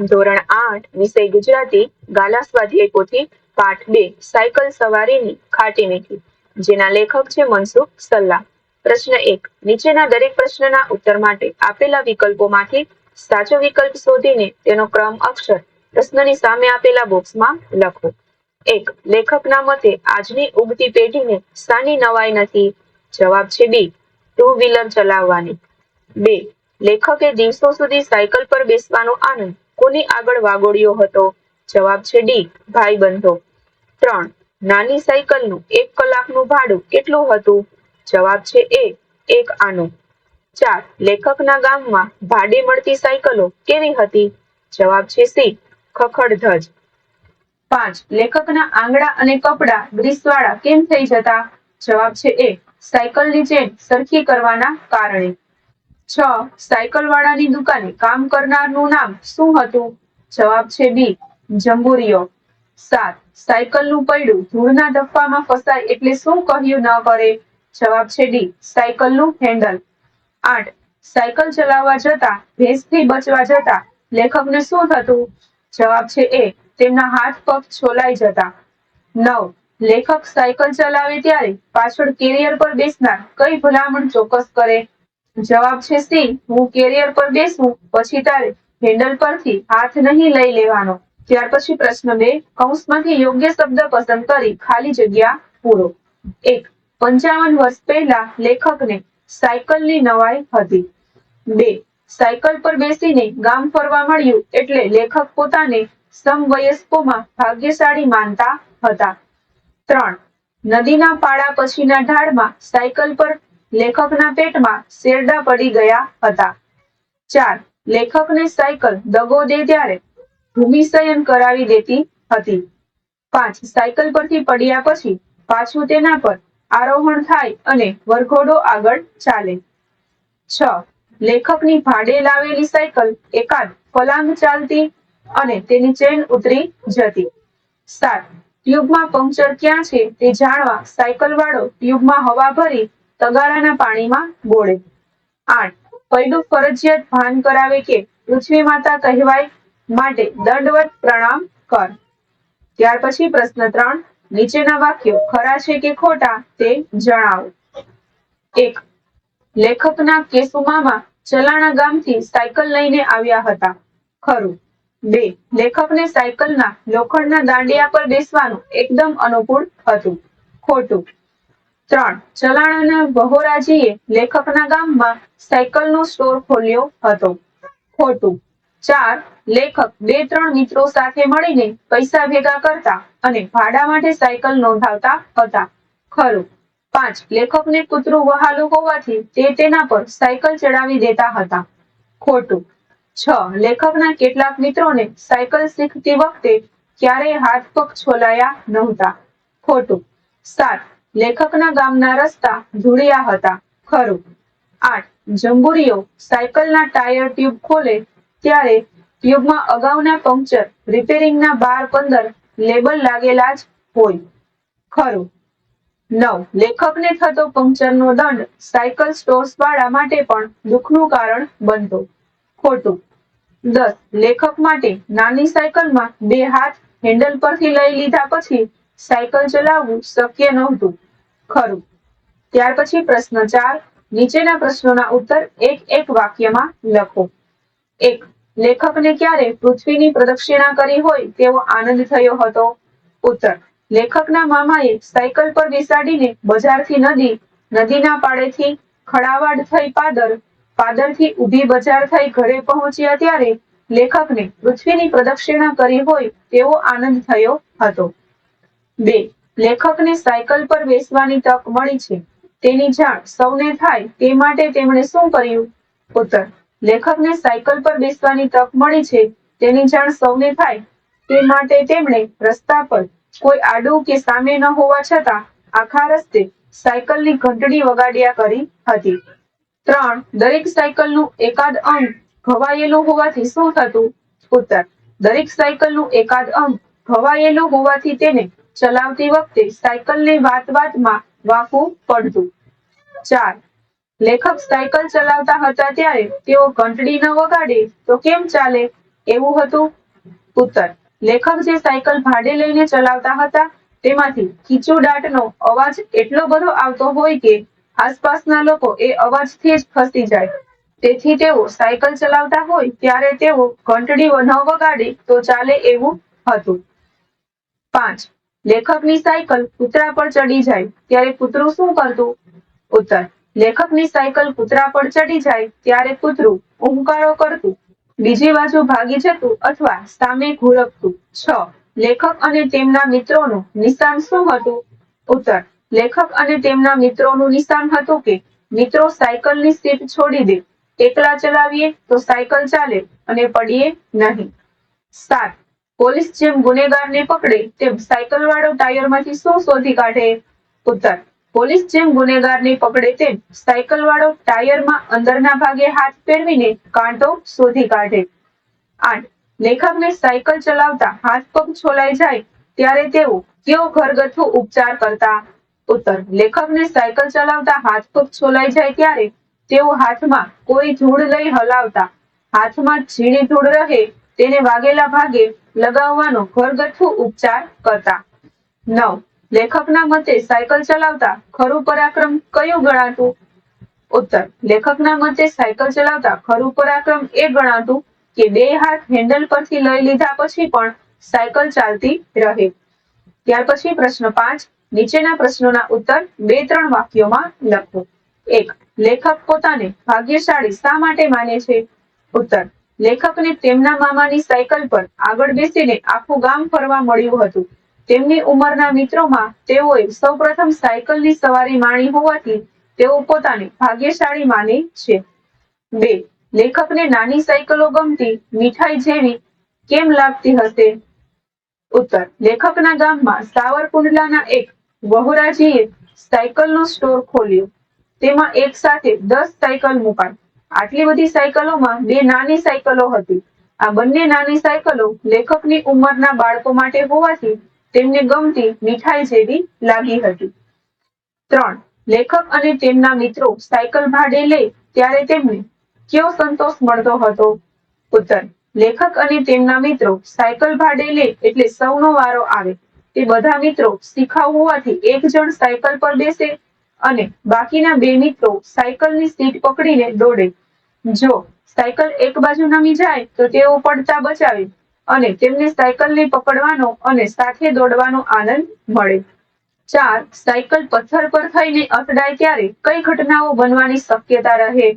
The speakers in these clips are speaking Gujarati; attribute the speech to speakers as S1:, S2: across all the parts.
S1: ધોરણ આઠ વિષય ગુજરાતી ગાલા સ્વાધ્યાય પોથી પાઠ બે સાયકલ સવારીની ખાટી મીઠી. જેના લેખક છે મનસુખ સલ્લા. પ્રશ્ન એક, નીચેના દરેક પ્રશ્નના ઉત્તર માટે આપેલા વિકલ્પોમાંથી સાચો વિકલ્પ શોધીને તેનો ક્રમ અક્ષર પ્રશ્નની સામે આપેલા બોક્સમાં લખો. એક, લેખકના મતે આજની ઉગતી પેઢીને સાની નવાઈ નથી? જવાબ છે બી, ટુ વ્હીલર ચલાવવાની. બે, લેખકે દિવસો સુધી સાયકલ પર બેસવાનો આનંદ કોની આગળ વાગોળ્યો હતો. જવાબ છે ડી ભાઈબંધો ત્રણ, નાની સાયકલનું એક કલાકનું ભાડું કેટલું હતું? જવાબ છે એ, એક આનું. ચાર, લેખકના ગામમાં ભાડે મળતી સાયકલો કેવી હતી? જવાબ છે સી, ખખડધજ. પાંચ, લેખકના આંગળા અને કપડા ગ્રીસવાળા કેમ થઈ જતા? જવાબ છે એ, સાયકલની ચેન સરખી કરવાના કારણે. છ સાયકલ વાળાની દુકાને કામ કરનારનું નામ શું હતું? જવાબ છે બી, જંબુરિયો. સાત, સાયકલનું પૈડું ધૂળના ડફામાં ફસાય એટલે શું કહ્યું ન કરે? જવાબ છે ડી, સાયકલનું હેન્ડલ. આઠ, સાયકલ ચલાવવા જતા, ભેંસથી બચવા જતા લેખકને શું થતું? જવાબ છે એ, તેમના હાથ પગ છોલાઈ જતા. નવ, લેખક સાયકલ ચલાવે ત્યારે પાછળ કેરિયર પર બેસનાર કઈ ભલામણ ચોક્કસ કરે? જવાબ છે સી. હું કેરિયર પર બેસું, પછી તારે હેન્ડલ પરથી હાથ નહીં લઈ લેવાનો. ત્યાર પછી પ્રશ્ન બે. કૌંસમાંથી યોગ્ય શબ્દ પસંદ કરી ખાલી જગ્યા પૂરો. એક. પંચાવન વર્ષ પહેલા લેખકને સાયકલની નવાઈ હતી. બે. સાયકલ પર બેસીને ગામ ફરવા મળ્યું એટલે લેખક પોતાને સમવયસ્કોમાં ભાગ્યશાળી માનતા હતા. ત્રણ. નદીના પાડા પછીના ઢાળમાં સાયકલ પર લેખકના પેટમાં શેરડા પડી ગયા હતા. ચાર, લેખકને સાયકલ દગો દે ત્યારે ભૂમિશયન કરાવી દેતી હતી. પાંચ, સાયકલ પરથી પડ્યા પછી પાછું તેના પર આરોહણ થાય અને વરઘોડો આગળ ચાલે. છ, લેખકની ભાડે લાવેલી સાયકલ એકાદ ફલાંગ ચાલતી અને તેની ચેન ઉતરી જતી. સાત, ટ્યુબમાં પંક્ચર ક્યાં છે તે જાણવા સાયકલ વાળો ટ્યુબમાં હવા ભરી તગારાના પાણીમાં બોળે આઠ. પૈડું ફરજિયાત ભાન કરાવે કે પૃથ્વી માતા કહેવાય માટે દંડવત પ્રણામ કર. ત્યાર પછી પ્રશ્ન ત્રણ. નીચેના વાક્યો ખરા છે કે ખોટા તે જણાવો. એક. લેખકના કેસુમામા ચલાણા ગામથી સાયકલ લઈને આવ્યા હતા. ખરું. બે. લેખકને સાયકલના લોખંડના દાંડિયા પર બેસવાનું એકદમ અનુકૂળ હતું. ખોટું. ત્રણ. ચલાણાના બહોરાજીએ લેખકના ગામમાં સાયકલનો સ્ટોર ખોલ્યો હતો. ખોટું. ચાર. લેખક બે ત્રણ મિત્રો સાથે મળીને પૈસા ભેગા કરતા અને ભાડા માટે સાયકલ નોંધાવતા હતા. ખરું. પાંચ. લેખકને કૂતરું વહાલું હોવાથી તે તેના પર સાયકલ ચડાવી દેતા હતા. ખોટું. છ. લેખકના કેટલાક મિત્રોને સાયકલ શીખતી વખતે ક્યારેય હાથ પગ છોલાયા નહોતા. ખોટું. સાત. લેખકના ગામના રસ્તા ધૂળિયા હતા. ખરું. આઠ. જંબુરીઓ સાયકલના ટાયર ટ્યુબ ખોલે ત્યારે ટ્યુબમાં અગાઉના પંક્ચર રિપેરિંગના બાર પંદર લેબલ લાગેલા જ હોય. ખરું. નવ. લેખકને થતો પંક્ચરનો દંડ સાયકલ સ્ટોર્સ વાળા માટે પણ દુઃખનું કારણ બનતો. ખોટું. દસ. લેખક માટે નાની સાયકલમાં બે હાથ હેન્ડલ પરથી લઈ લીધા પછી સાયકલ ચલાવવું શક્ય નહોતું. ખરું. ત્યાર પછી પ્રશ્ન ચાર, નીચેના પ્રશ્નોના ઉત્તર એક એક વાક્યમાં લખો. એક, લેખકને ક્યારે પૃથ્વીની પ્રદક્ષિણા કરી હોય તેવો આનંદ થયો હતો? ઉત્તર, લેખકના મામાએ સાયકલ પર બેસાડીને બજારથી નદી, નદીના પાડેથી ખડાવાડ થઈ પાદર, પાદરથી ઊભી બજાર થઈ ઘરે પહોંચ્યા ત્યારે લેખકને પૃથ્વીની પ્રદક્ષિણા કરી હોય તેવો આનંદ થયો હતો. બે, લેખકને સાયકલ પર બેસવાની તક મળી છે. તેની જાણ સૌને થાય તે માટે તેમણે શું કર્યું? ઉત્તર, લેખકને સાયકલ પર બેસવાની તક મળી છે, તેની જાણ સૌને થાય તે માટે તેમણે રસ્તા પર કોઈ આડું કે સામે ન હોવા છતાં આખા રસ્તે સાયકલની ઘંટડી વગાડ્યા કરી હતી. ત્રણ, દરેક સાયકલનું એકાદ અંગ ઘવાયેલું હોવાથી શું થતું? ઉત્તર, દરેક સાયકલનું એકાદ અંગ ઘવાયેલું હોવાથી તેને ચલાવતી વખતે સાયકલને વાત વાતમાં વાકવું પડતું. ચાર, લેખક સાયકલ ચલાવતા હતા ત્યારે તેઓ ઘંટડી ન વગાડે તો કેમ ચાલે? એવું હતું. ઉત્તર, લેખક જે સાયકલ ભાડે લઈને ચલાવતા હતા તેમાંથી ખીચુડાટનો અવાજ એટલો બધો આવતો હોય કે આસપાસના લોકો એ અવાજથી જ ફસી જાય. તેથી તેઓ સાયકલ ચલાવતા હોય ત્યારે તેઓ ઘંટડી ન વગાડે તો ચાલે એવું હતું. પાંચ લેખકની સાયકલ કૂતરા પર ચડી જાય ત્યારે કૂતરું શું કરતું? ઉત્તર. લેખકની સાયકલ કૂતરા પર ચડી જાય ત્યારે કૂતરું ઉંકારો કરતું. બીજી બાજુ ભાગી જતું અથવા સામે ઘુરકતું છ. લેખક અને તેમના મિત્રોનું નિશાન શું હતું? ઉત્તર. લેખક અને તેમના મિત્રોનું નિશાન હતું કે, મિત્રો સાયકલની સીટ છોડી દે. એકલા ચલાવીએ તો સાયકલ ચાલે અને પડીએ નહીં. સાત. પોલીસ જેમ ગુનેગારને પકડે, તેમ સાયકલ વાળો ટાયરમાંથી શું શોધી કાઢે. ઉત્તર, પોલીસ જેમ ગુનેગારને પકડે, તેમ સાયકલ વાળો ટાયરમાં અંદરના ભાગે હાથ ફેરવીને કાંટો શોધી કાઢે. આઠ, લેખકને સાયકલ ચલાવતા હાથ પગ છોલાઈ જાય, ત્યારે તેઓ કયો ઘરગથ્થુ ઉપચાર કરતા? ઉત્તર, લેખકને સાયકલ ચલાવતા હાથ પગ છોલાઈ જાય ત્યારે તેઓ હાથમાં કોઈ ધૂળ લઈ હલાવતા. હાથમાં ઝીણી ધૂળ રહે, તેને વાગેલા ભાગે લગાવવાનો ઘરગથ્થુ ઉપચાર કરતા. નવ. લેખકના મતે સાયકલ ચલાવતા ખરું પરાક્રમ કયું ગણાતું? ઉત્તર. લેખકના મતે સાયકલ ચલાવતા ખરું પરાક્રમ એ ગણાતું કે બે હાથ હેન્ડલ પરથી લઈ લીધા પછી પણ સાયકલ ચાલતી રહે. ત્યાર પછી પ્રશ્ન પાંચ. નીચેના પ્રશ્નોના ઉત્તર બે ત્રણ વાક્યોમાં લખો. એક. લેખક પોતાને ભાગ્યશાળી શા માટે માને છે? ઉત્તર. લેખકને તેમના મામાની સાયકલ પર આગળ બેસીને આખું ગામ ફરવા મળ્યું હતું. તેમની ઉંમરના મિત્રોમાં તેઓએ સૌપ્રથમ સાયકલની સવારી માણી હોવાથી તેઓ પોતાને ભાગ્યશાળી માને છે. બે, લેખકને નાની સાયકલો ગમતી મીઠાઈ જેવી કેમ લાગતી હશે? ઉત્તર, લેખકના ગામમાં સાવરકુંડલાના એક વહુરાજીએ સાયકલનો સ્ટોર ખોલ્યો. તેમાં એક સાથે દસ સાયકલ મુકાય આટલી બધી સાયકલોમાં બે નાની સાયકલો હતી. આ બંને નાની સાયકલો લેખકની ઉંમરના બાળકો માટે હોવાથી તેમને ગમતી મીઠાઈ જેવી લાગી હતી. ત્રણ, લેખક અને તેમના મિત્રો સાયકલ ભાડે લે ત્યારે તેમને કયો સંતોષ મળતો હતો? ઉત્તર, લેખક અને તેમના મિત્રો સાયકલ ભાડે લે એટલે સૌનો વારો આવે. તે બધા મિત્રો શીખાવ હોવાથી એક જણ સાયકલ પર બેસે અને બાકીના બે મિત્રો સાયકલની સીટ પકડીને દોડે. જો સાયકલ એક બાજુ નમી જાય, તો તેઓ પડતા બચાવે અને તેમને સાયકલને પકડવાનો અને સાથે દોડવાનો આનંદ મળે. ચાર, સાયકલ પથ્થર પર થઈને અથડાય ત્યારે કઈ ઘટનાઓ બનવાની શક્યતા રહે?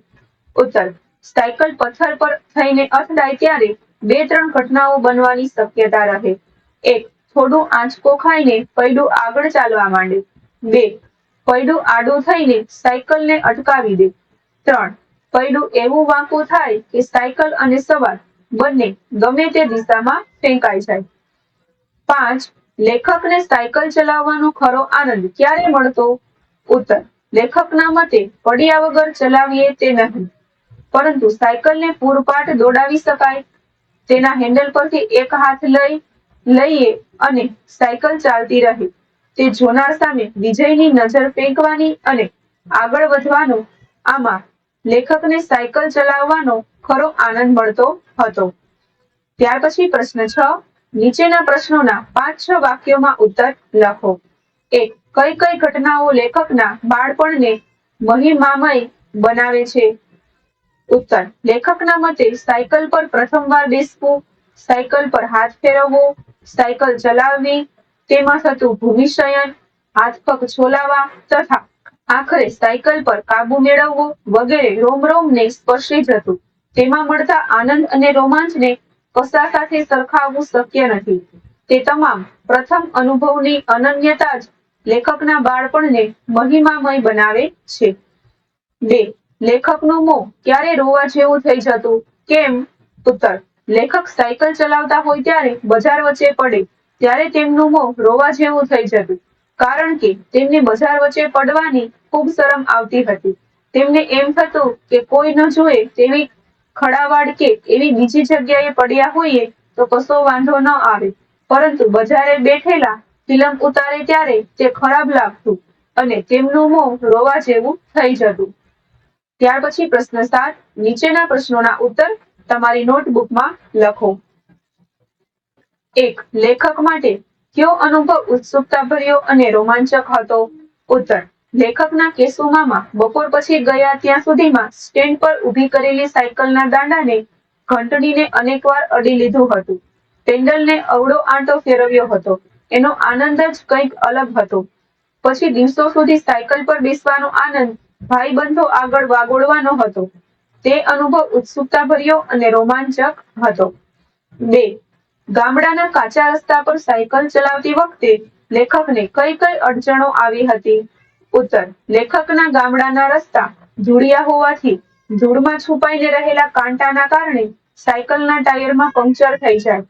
S1: ઉત્તર, સાયકલ પથ્થર પર થઈને અથડાય ત્યારે બે, ત્રણ ઘટનાઓ બનવાની શક્યતા રહે. એક, થોડું આંચકો ખાઈને પૈડું આગળ ચાલવા માંડે. બે પૈડું આડું થઈને સાયકલને અટકાવી દે. ત્રણ, પૈડું એવું વાંકું થાય કે સાયકલ અને સવાર બંને ગમે તે દિશામાં ફેંકાઈ જાય. પાંચ, લેખકને સાયકલ ચલાવવાનો ખરો આનંદ ક્યારે મળતો? ઉત્તર, લેખકના મતે પડ્યા વગર ચલાવીએ તે નહીં, પરંતુ સાયકલને પૂરપાટ દોડાવી શકાય. તેના હેન્ડલ પરથી એક હાથ લઈ લઈએ અને સાયકલ ચાલતી રહે. તે જોનાર સામે વિજયની નજર ફેંકવાની અને આગળ વધવાનો આમાં લેખકને સાયકલ ચલાવવાનો ખરો આનંદ મળતો હતો. ત્યાર પછી પ્રશ્ન છ, નીચેના પ્રશ્નોના પાંચ છ વાક્યોમાં ઉત્તર લખો. એક, કઈ કઈ ઘટનાઓ લેખકના બાળપણને મહિમામય બનાવે છે? ઉત્તર, લેખકના મતે સાયકલ પર પ્રથમવાર બેસવું, સાયકલ પર હાથ ફેરવવો, સાયકલ ચલાવવી તેમાં થતું ભૂમિશયન હાથ પગ છોલાવા તથા આખરે સાયકલ પર કાબુ મેળવવો વગેરે રોમ રોમ ને સ્પર્શી જતું તેમાં મળતા આનંદ અને રોમાંચને કશા સાથે સરખાવવું શક્ય નથી. તે તમામ પ્રથમ અનુભવની અનન્યતા જ લેખકના બાળપણને મહિમામય બનાવે છે. બે, લેખકનું મોં ક્યારે રોવા જેવું થઈ જતું? કેમ? ઉત્તર, લેખક સાયકલ ચલાવતા હોય ત્યારે બજાર વચ્ચે પડે. ત્યારે તેમનું મોં રોવા જેવું થઈ જતું, કારણ કે તેમને બજાર વચ્ચે પડવાની ખૂબ શરમ આવતી હતી. તેમને એમ થતું કે કોઈ ન જોએ તેવી ખડાવાડ કે એવી બીજી જગ્યાએ પડ્યા હોઈએ તો કશો વાંધો ન આવે. પરંતુ બજારે બેઠેલા ફિલ્મ ઉતારે ત્યારે તે ખરાબ લાગતું અને તેમનું મોં રોવા જેવું થઈ જતું. ત્યાર પછી પ્રશ્ન સાત, નીચેના પ્રશ્નોના ઉત્તર તમારી નોટબુકમાં લખો. એક લેખક માટે કયો અનુભવ ઉત્સુકતા ભર્યો અને રોમાંચક હતો? ઉત્તર, લેખકના કેસુમામાં બપોર પછી ગયા ત્યાં સુધીમાં સ્ટેન્ડ પર ઊભી કરેલી સાયકલના દાંડાને ઘંટડીને અનેકવાર અડી લીધું હતું. પેન્ડલને અવળો આંટો ફેરવ્યો હતો. એનો આનંદ જ કંઈક અલગ હતો. પછી દિવસો સુધી સાયકલ પર બેસવાનો આનંદ ભાઈબંધો આગળ વાગોળવાનો હતો. તે અનુભવ ઉત્સુકતા ભર્યો અને રોમાંચક હતો. બે ગામડાના કાચા રસ્તા પર સાયકલ ચલાવતી વખતે લેખકને કઈ કઈ અડચણો આવી હતી? ઉત્તર, લેખકના ગામડાના રસ્તા ધૂળિયા હોવાથી ધૂળમાં છુપાઈને રહેલા કાંટાના કારણે સાયકલના ટાયરમાં પંક્ચર થઈ જાય.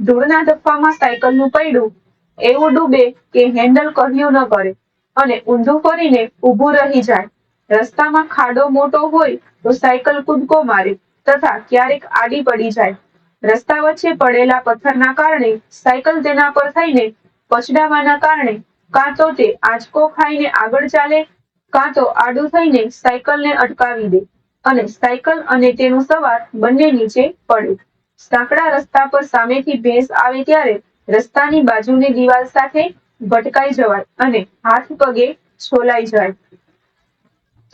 S1: ધૂળના ધફ્ફામાં સાયકલનું પૈડું એવું ડૂબે કે હેન્ડલ કહ્યું ન કરે અને ઊંધું ફરીને ઊભું રહી જાય. રસ્તામાં ખાડો મોટો હોય તો સાયકલ કૂદકો મારે તથા ક્યારેક આડી પડી જાય. રસ્તા વચ્ચે પડેલા પથ્થરના કારણે સાયકલ તેના પર થઈને પછડાવાના કારણે કાં તો તે આંચકો ખાઈને આગળ ચાલે, કાં તો આડું થઈને સાયકલને અટકાવી દે અને સાયકલ અને તેનો સવાર બંને નીચે પડે. સાંકડા રસ્તા પર સામેથી ભેંસ આવે ત્યારે રસ્તાની બાજુની દિવાલ સાથે ભટકાઈ જવાય અને હાથ પગે છોલાઈ જાય.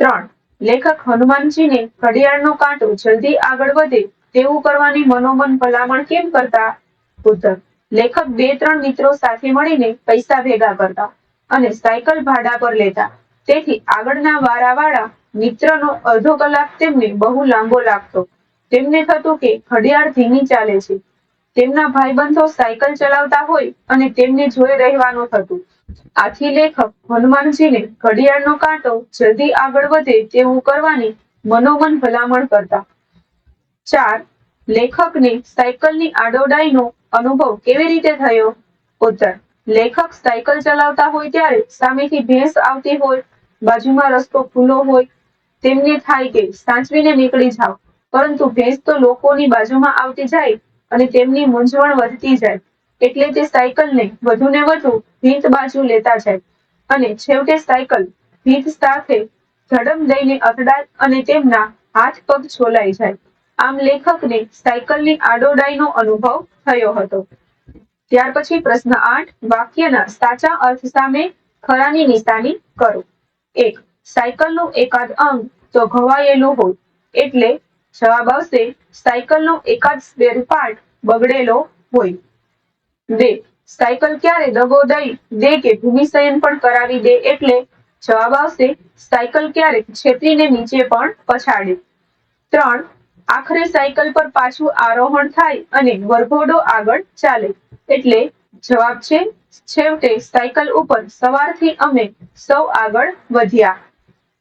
S1: ત્રણ. લેખક હનુમાનજીને ઘડિયાળનો કાંટો જલ્દી આગળ વધે તેવું કરવાની મનોમન ભલામણ કેમ કરતા? પુત્ર લેખક બે ત્રણ મિત્રો સાથે મળીને પૈસા ભેગા કરતા અને સાયકલ ભાડા પર લેતા. તેથી આગળના વારાવાળા મિત્રનો અડધો કલાક તેમને બહુ લાંબો લાગતો. તેમને થતું કે ઘડિયાળ ધીમી ચાલે છે. તેમના ભાઈબંધો સાયકલ ચલાવતા હોય અને તેમને જોઈ રહેવાનું થતું આથી લેખક હનુમાનજીને ઘડિયાળનો કાંટો જલ્દી આગળ વધે તેવું કરવાની મનોમન ભલામણ કરતા. ચાર, લેખકને સાયકલની આડોડાઈનો અનુભવ કેવી રીતે થયો? ઉત્તર, લેખક સાયકલ ચલાવતા હોય ત્યારે સામેથી ભેંસ આવતી હોય, બાજુમાં રસ્તો ખુલ્લો હોય, તેમને થાય કે સાચવીને નીકળી જાવ પરંતુ ભેંસ તો લોકોની બાજુમાં આવતી જાય અને તેમની મૂંઝવણ વધતી જાય. એટલે તે સાયકલને વધુ ને વધુ ભીંત બાજુ લેતા જાય. અને છેવટે સાયકલ, ભીંત સાથે ધડમ દઈને અથડાય અને તેમના હાથ પગ છોલાઈ જાય. આમ લેખકને સાયકલની આડોડાઈનો અનુભવ થયો હતો. ત્યાર પછી પ્રશ્ન આઠ, વાક્યના સાચા અર્થ સામે ખરાની નિશાની કરો. એક, સાયકલનો એકાદ અંગ તો ઘવાયેલો હોય, એટલે જવાબ આવશે, સાયકલનો એકાદ સ્પેર પાર્ટ બગડેલો હોય. બે, સાયકલ ક્યારે દગો દઈ દે કે ભૂમિશયન પણ કરાવી દે એટલે જવાબ આવશે, સાયકલ ક્યારેક છેતરીને નીચે પણ પછાડે. ત્રણ આખરે સાયકલ પર પાછું આરોહણ થાય અને વરઘોડો આગળ ચાલે. એટલે જવાબ છે, છેવટે સાયકલ ઉપર સવારથી અમે સૌ આગળ વધ્યા.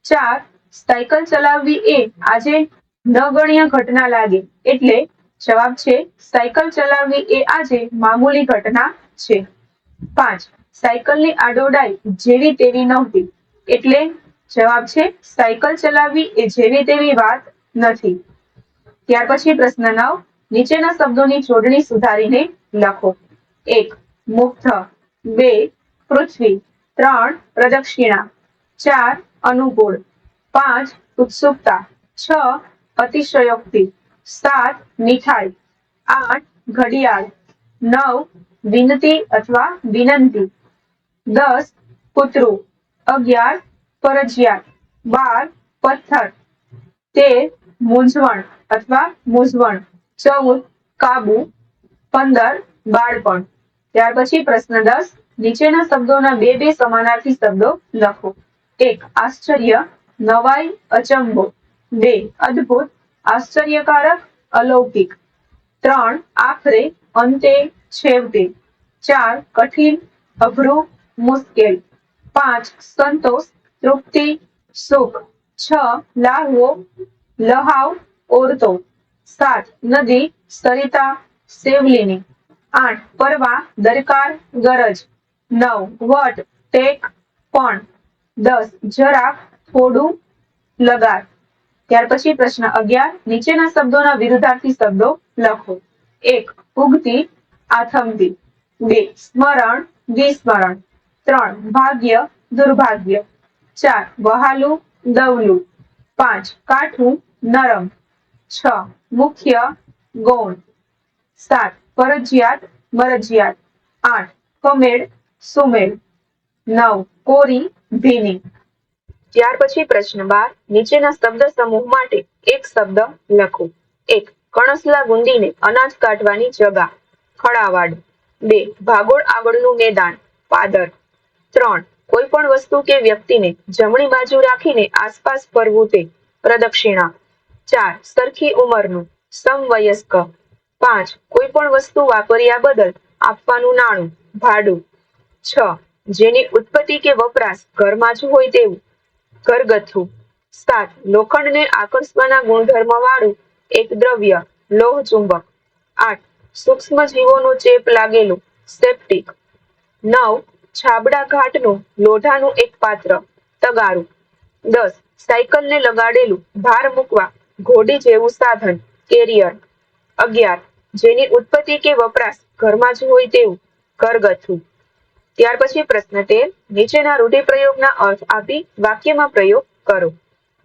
S1: ચાર, સાયકલ ચલાવવી એ આજે નગણ્ય ઘટના લાગે. એટલે જવાબ છે, સાયકલ ચલાવવી એ આજે મામૂલી ઘટના છે. પાંચ, સાયકલની આડોડાઈ જેવી તેવી નહોતી. એટલે જવાબ છે, સાયકલ ચલાવવી એ જેવી તેવી વાત નથી. ત્યાર પછી પ્રશ્ન નવ. નીચેના શબ્દોની જોડણી સુધારીને લખો. એક મુક્ત બે, પૃથ્વી. ત્રણ, પ્રદક્ષિણા. ચાર, અનુકૂળ. પાંચ, ઉત્સુકતા. છ, અતિશયોક્તિ. સાત, મીઠાઈ. આઠ, ઘડિયાળ. નવ, વિનંતી અથવા વિનંતી. દસ, કૂતરું. અગિયાર, ફરજિયાત. બાર, પથ્થર. તેર, મૂંઝવણ. અથવા મૂંઝવણ. ચૌદ, કાબુ. પંદર, બાળપણ. ત્યાર પછી પ્રશ્ન દસ, નીચેના શબ્દોના બે બે સમાનાર્થી શબ્દો લખો. એક, આશ્ચર્ય, નવાઈ, અચંબો. બે, અદ્ભુત, આશ્ચર્યકારક, અલૌકિક. ત્રણ, આખરે, અંતે, છેવટે. ચાર, કઠિન, અઘરું, મુશ્કેલ. પાંચ, સંતોષ, તૃપ્તિ, સુખ. છ, લાહવો, લહાવ ઓરતો, સાત, નદી, સરિતા, સેવલીની, આઠ, પરવા, દરકાર, ગરજ, નવ, વટ, ટેક, પણ, દસ જરા થોડું, લગાર. ત્યાર પછી પ્રશ્ન અગિયાર, નીચેના શબ્દોના વિરુદ્ધાર્થી શબ્દો લખો. એક, ઉગતી, આથમતી. બે, સ્મરણ, વિસ્મરણ. ત્રણ, ભાગ્ય, દુર્ભાગ્ય. ચાર, વહાલું, દવલું. પાંચ, કાઠું, નરમ. છ. મુખ્ય ગૌણ. સાત. ફરજિયાત, મરજિયાત. આઠ. કમેળ, સુમેળ. નવ. કોરી, ભીની. ત્યાર પછી પ્રશ્ન બાર. નીચેના શબ્દ સમૂહ માટે એક શબ્દ લખો. એક. કણસલા ગુંદીને અનાજ કાઢવાની જગા. ખડાવાડ બે. ભાગોળ આગળનું મેદાન. પાદર. ત્રણ. કોઈ પણ વસ્તુ કે વ્યક્તિને જમણી બાજુ રાખીને આસપાસ ફરવું તે પ્રદક્ષિણા. ચાર, સરખી ઉંમરનું, સમવયસ્ક. પાંચ કોઈ પણ વસ્તુ વાપર્યા બદલ આપવાનું નાણું, ભાડું. છ, જેની ઉત્પત્તિ કે વપરાશ ઘરમાં જ હોય તેવું. ઘરગથ્થુ. સાત, લોખંડને આકર્ષવાના ગુણધર્મ વાળું એક દ્રવ્ય, લોહ ચુંબક. આઠ, સૂક્ષ્મ જીવોનો ચેપ લાગેલું સેપ્ટિક નવ, છાબડા ઘાટનું, લોઢાનું એક પાત્ર, તગારું. દસ, સાયકલને લગાડેલું, ભાર મૂકવા ઘોડી જેવું સાધન કેરિયર, અગિયાર, જેની ઉત્પત્તિ કે વપરાશ ઘરમાં જ હોય તેવું, ઘરગથ્થુ. ત્યાર પછી પ્રશ્ન તેર, નીચેના રૂઢિપ્રયોગના અર્થ આપી વાક્યમાં પ્રયોગ કરો.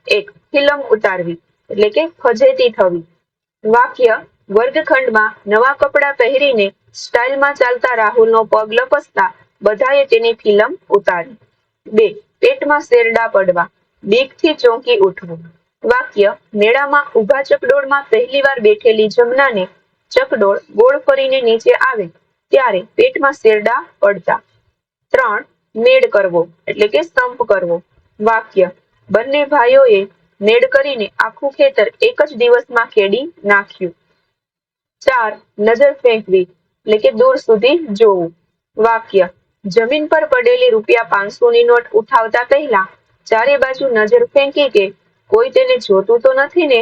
S1: એક, ફિલ્મ ઉતારવી, એટલે કે ફજેતી થવી. વાક્ય, વર્ગખંડમાં નવા કપડાં પહેરીને સ્ટાઇલમાં ચાલતા રાહુલનો પગ લપસતા બધાએ તેની ફિલ્મ ઉતારી. બે, પેટમાં શેરડા પડવા, બીકથી ચોંકી ઉઠવું. વાક્ય મેળામાં ઊભા ચકડોળમાં પહેલીવાર બેઠેલી જમનાને ચકડોળ ગોળ ફરીને નીચે આવે ત્યારે પેટમાં શેરડા પડતા. ત્રણ, મેળ કરવો, એટલે કે સંપ કરવો. વાક્ય, બંને ભાઈઓએ મેળ કરીને આખું ખેતર એક જ દિવસમાં ખેડી નાખ્યું. ચાર, નજર ફેંકવી, એટલે કે દૂર સુધી જોવું. વાક્ય, જમીન પર પડેલી રૂપિયા પાંચસો ની નોટ ઉઠાવતા પહેલા ચારે બાજુ નજર ફેંકી કે કોઈ તેને જોતું તો નથી ને?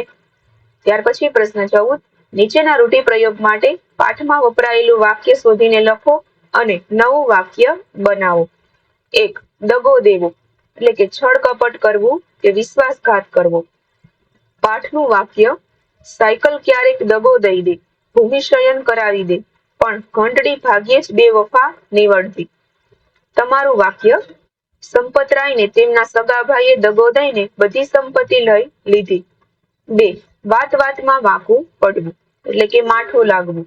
S1: ત્યાર પછી પ્રશ્ન ચૌદ નીચેના રૂઢિ પ્રયોગ માટે પાઠમાં વપરાયેલું વાક્ય શોધીને લખો અને નવું વાક્ય બનાવો. એક, દગો દેવો, એટલે કે છળ કપટ કરવું કે વિશ્વાસઘાત કરવો. પાઠનું વાક્ય, સાયકલ ક્યારેક દગો દઈ દે ભૂમિશયન કરાવી દે, પણ ઘંટડી ભાગ્યે જ બે વફા નીવડતી. તમારું વાક્ય સંપતરાયને તેમના સગા ભાઈએ દગો દઈને બધી સંપત્તિ લઈ લીધી. બે, વાત વાતમાં વાંકું પડવું, એટલે કે માઠું લાગવું.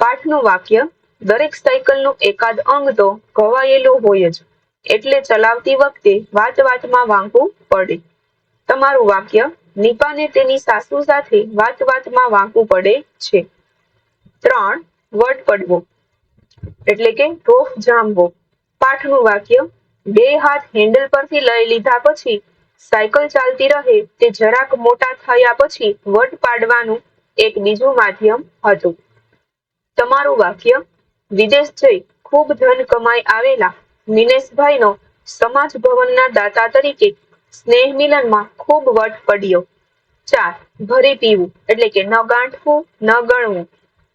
S1: પાઠનું વાક્ય, દરેક સાયકલનું એકાદ અંગ તો ઘવાયેલું હોય જ, એટલે ચલાવતી વખતે વાત વાતમાં વાંકું પડે. તમારું વાક્ય, નિપાને તેની સાસુ સાથે વાત વાતમાં વાંકું પડે છે. ત્રણ, વટ પડવો, એટલે કે રોફ જામવો. પાઠનું વાક્ય બે હાથ હેન્ડલ પરથી લઈ લીધા પછી સાયકલ ચાલતી રહે તે જરાક મોટા થયા પછી વટ પાડવાનું એક બીજું માધ્યમ હતું. તમારું વાક્ય, વિદેશ જઈ ખૂબ ધન કમાઈ આવેલા મિનેશભાઈનો સમાજ ભવનના દાતા તરીકે સ્નેહ મિલનમાં ખૂબ વટ પડ્યો. ચાર, ભરી પીવું, એટલે કે ન ગાંઠવું, ન ગણવું.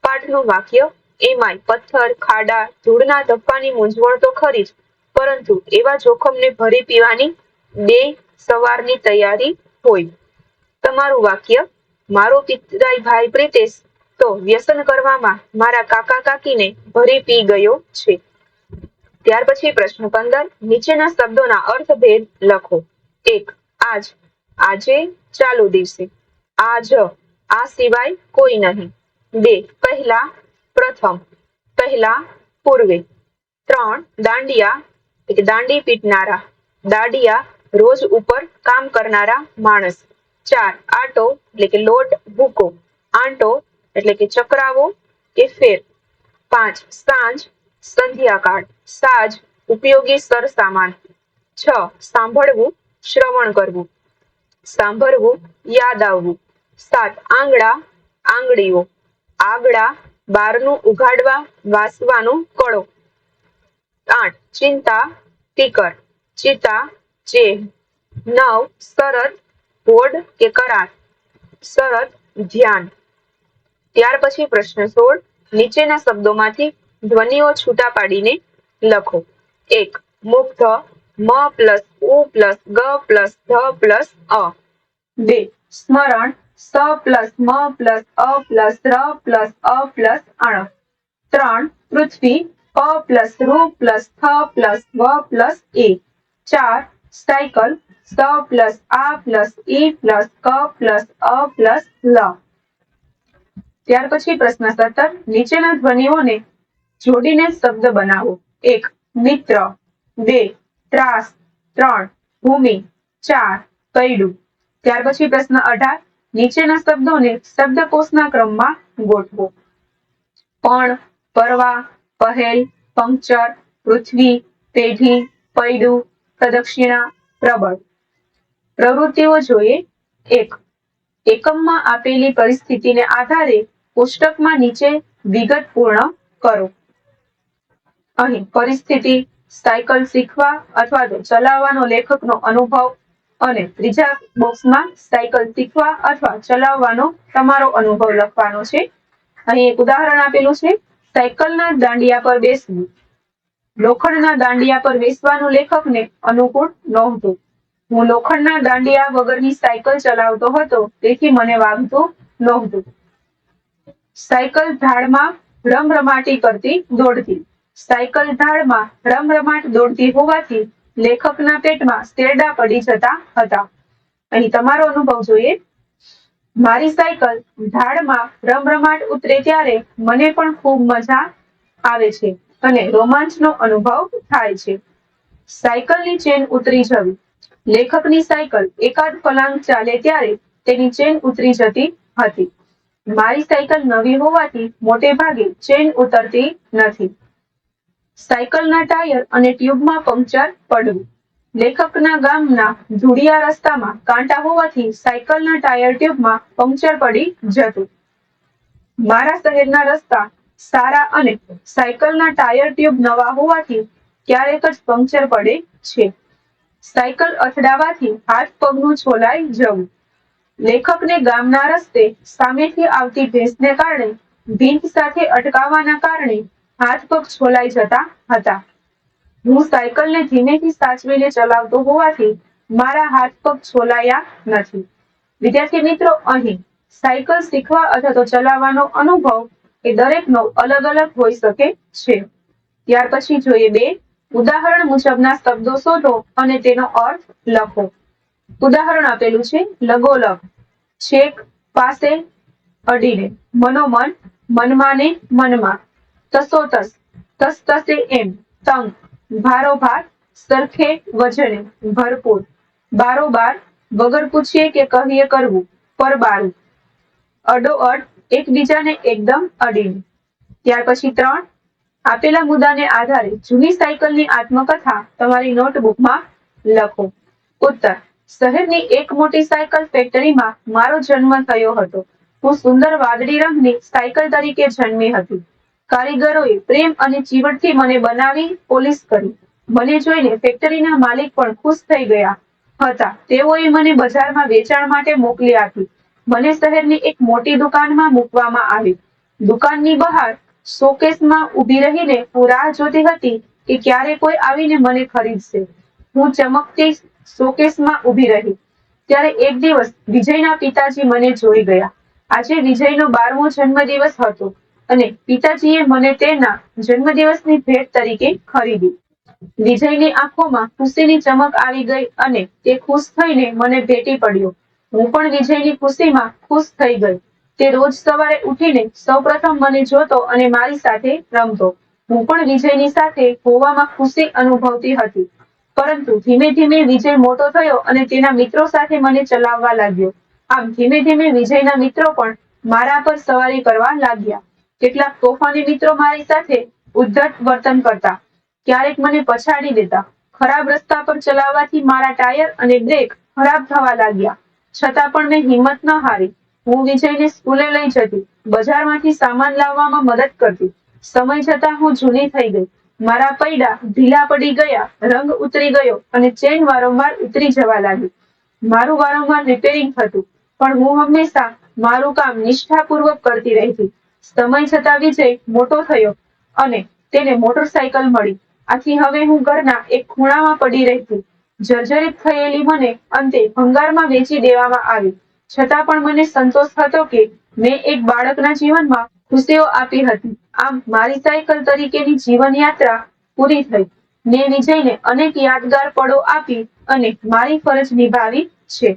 S1: પાઠનું વાક્ય, એમાંય પથ્થર, ખાડા, ધૂળના ધપ્પાની મૂંઝવણ તો ખરી જ પરંતુ એવા જોખમને ભરી પીવાની બે સવારની તૈયારી હોય. તમારું વાક્ય, મારો પિતરાય ભાઈ પ્રિતેશ, તો વ્યસન કરવામાં મારા કાકા કાકીને ભરી પી ગયો છે. ત્યાર પછી પ્રશ્ન પંદર, નીચેના શબ્દોના અર્થભેદ લખો. એક, આજ, આજે ચાલુ દિવસે. આજ, આ સિવાય કોઈ નહીં. બે, પહેલા પ્રથમ, પહેલા પૂર્વે. ત્રણ, દાંડિયા દાંડી પીટનારા. દાડિયા રોજ ઉપર કામ કરનારા માણસ. ચાર, આટો એટલે કે લોટ ભૂકો. આંટો એટલે કે ચક્રાવો કે ફેર. પાંચ, સાંજ, સંધ્યાકાળ. સાજ, ઉપયોગી સર સામાન છ, સાંભળવું, શ્રવણ કરવું. સાંભળવું, યાદ આવવું. સાત, આંગળા, આંગળીઓ. આગળા બારનું ઉઘાડવા, વાસવાનું કળો. આઠ ચિંતા, ટીકર. ચિતા ચે નવ શરદ હોડ કે કરાર. શરદ ધ્યાન. ત્યાર પછી પ્રશ્ન સોળ, નીચેના શબ્દોમાંથી ધ્વનિઓ છૂટા પાડીને લખો. એક, મુગ્ધ, મ પ્લસ ઉ પ્લસ ગ પ્લસ ધ પ્લસ અ. બે, સ્મરણ, સ પ્લસ મ પ્લસ અ પ્લસ ર પ્લસ અ પ્લસ અણ. ત્રણ, પૃથ્વી પ પ્લસ રૂ પ્લસ થ પ્લસ વ પ્લસ એ. ચાર, સાયકલ. સ પ્લસ આ પ્લસ ઈ પ્લસ ક પ્લસ અ પ્લસ લ. ત્યાર પછી પ્રશ્ન સત્તર, નીચેના ધ્વનિઓને જોડીને શબ્દ બનાવો. એક, મિત્ર. બે, ત્રાસ. ત્રણ, ભૂમિ. ચાર, કૈડું. ત્યાર પછી પ્રશ્ન અઢાર, નીચેના શબ્દોને શબ્દકોશના ક્રમમાં ગોઠવો. પણ, પરવા પહેલ, પંક્ચર, પૃથ્વી, પેઢી, પૈડું, પ્રદક્ષિણા, પ્રબળ. પ્રવૃત્તિઓ જોઈએ. એક, એકમમાં આપેલી પરિસ્થિતિને આધારે કોષ્ટકમાં નીચે વિગત પૂર્ણ કરો. અહીં પરિસ્થિતિ, સાયકલ શીખવા અથવા તો ચલાવવાનો લેખકનો અનુભવ અને ત્રીજા બોક્સમાં સાયકલ શીખવા અથવા ચલાવવાનો તમારો અનુભવ લખવાનો છે. અહીં એક ઉદાહરણ આપેલું છે. સાયકલના દાંડિયા પર બેસવું. લોખંડના દાંડિયા પર બેસવાનું લેખકને અનુકૂળ નહોતું. હું લોખંડના દાંડિયા વગરની સાયકલ ચલાવતો હતો, તેથી મને વાગતું નહોતું. સાયકલ ઢાળમાં રમરમાટી કરતી દોડતી. સાયકલ ઢાળમાં રમરમાટ દોડતી હોવાથી લેખકના પેટમાં શેરડા પડી જતા હતા. અહીં તમારો અનુભવ જોઈએ. મારી સાયકલ ઢાળમાં રમરમાટ ઉતરે ત્યારે મને પણ ખૂબ મજા આવે છે અને રોમાંચનો અનુભવ થાય છે. સાયકલની ચેન ઉતરી જવી. લેખકની સાયકલ એકાદ ફલાંગ ચાલે ત્યારે તેની ચેન ઉતરી જતી હતી. મારી સાયકલ નવી હોવાથી મોટે ભાગે ચેન ઉતરતી નથી. સાયકલના ટાયર અને ટ્યુબમાં પંક્ચર પડવું લેખકના ગામના ધૂળિયા રસ્તામાં કાંટા હોવાથી સાયકલના ટાયર ટ્યુબમાં પંક્ચર પડી જતું. મારા શહેરના રસ્તા સારા અને સાયકલના ટાયર ટ્યુબ નવા હોવાથી ક્યારેક જ પંક્ચર પડે છે. સાયકલ અથડાવાથી હાથ પગનું છોલાઈ જવું. લેખકને ગામના રસ્તે સામેથી આવતી ભેંસને કારણે ભીંત સાથે અટકાવવાના કારણે હાથ પગ છોલાઈ જતા હતા. હું સાયકલને ધીમેથી સાચવીને ચલાવતો હોવાથી મારા હાથ પગ છોલાયા નથી. વિદ્યાર્થી મિત્રો, અહીં સાયકલ શીખવા અથવા તો ચલાવવાનો અનુભવ એ દરેકનો અલગ અલગ હોઈ શકે છે. ત્યાર પછી જોઈએ બે ઉદાહરણ મુજબના શબ્દો શોધો અને તેનો અર્થ લખો. ઉદાહરણ આપેલું છે, લગોલગ. છેક, પાસે, અડીને. મનોમન મનમાં ને મનમાં. તસોતસ. તસ તસે એમ. તંગ. ભારોભાર સરખે વજને ભરપૂર. બારોબાર વગર પૂછીએ કે કહીએ કરવું પરબારું અડોઅડ એકબીજાને એકદમ અડીને. ત્યાર પછી ત્રણ, આપેલા મુદ્દાને આધારે જૂની સાયકલની આત્મકથા તમારી નોટબુકમાં લખો. ઉત્તર, શહેરની એક મોટી સાયકલ ફેક્ટરીમાં મારો જન્મ થયો હતો. હું સુંદર વાદળી રંગની સાયકલ તરીકે જન્મી હતી. કારીગરોએ પ્રેમ અને ચીવટથી મને બનાવી પોલીસ કરી. મને જોઈને ફેક્ટરીના માલિક પણ ખુશ થઈ ગયા હતા. તેઓએ મને બજારમાં વેચાણ માટે મોકલી આપી. મને શહેરની એક મોટી દુકાનમાં મૂકવામાં આવી. દુકાનની બહાર શોકેસમાં ઊભી રહીને હું રાહ જોતી હતી કે ક્યારે કોઈ આવીને મને ખરીદશે. હું ચમકતી શોકેસમાં ઊભી રહી. ત્યારે એક દિવસ વિજયના પિતાજી મને જોઈ ગયા. આજે વિજયનો બારમો જન્મદિવસ હતો. અને પિતાજીએ મને તેના જન્મદિવસની ભેટ તરીકે ખરીદી. વિજયની આંખોમાં ખુશીની ચમક આવી ગઈ અને તે ખુશ થઈને મને ભેટી પડ્યો. હું પણ વિજયની ખુશીમાં ખુશ થઈ ગઈ. તે રોજ સવારે ઉઠીને સૌપ્રથમ મને જોતો અને મારી સાથે રમતો. હું પણ વિજયની સાથે હોવામાં ખુશી અનુભવતી હતી. પરંતુ ધીમે ધીમે વિજય મોટો થયો અને તેના મિત્રો સાથે મને ચલાવવા લાગ્યો. આમ ધીમે ધીમે વિજયના મિત્રો પણ મારા પર સવારી કરવા લાગ્યા. કેટલાક તોફાની મિત્રો મારી સાથે ઉદ્ધત વર્તન કરતા. ક્યારેક મને પછાડી દેતા. ખરાબ રસ્તા પર ચલાવવાથી મારા ટાયર અને બ્રેક ખરાબ થવા લાગ્યા. છતાં પણ મેં હિંમત ન હારી. હું વિજયને સ્કૂલે લઈ જતી. બજારમાંથી સામાન લાવવામાં મદદ કરતી. સમય જતા હું જૂની થઈ ગઈ. મારા પૈડા ઢીલા પડી ગયા, રંગ ઉતરી ગયો અને ચેન વારંવાર ઉતરી જવા લાગી. મારું વારંવાર રિપેરિંગ થતું પણ હું હંમેશા મારું કામ નિષ્ઠાપૂર્વક કરતી રહેતી સમય જતા વિજય મોટો થયો અને તેને મોટરસાયકલ મળી. આથી હવે હું ઘરના એક ખૂણામાં પડી રહેતી. જર્જરિત થયેલી મને અંતે ભંગારમાં વેચી દેવામાં આવી. છતાં પણ મને સંતોષ હતો કે મેં એક બાળકના જીવનમાં ખુશીઓ આપી હતી. આમ મારી સાયકલ તરીકેની જીવન યાત્રા પૂરી થઈ. મેં વિજયને અનેક યાદગાર પળો આપી અને મારી ફરજ નિભાવી છે.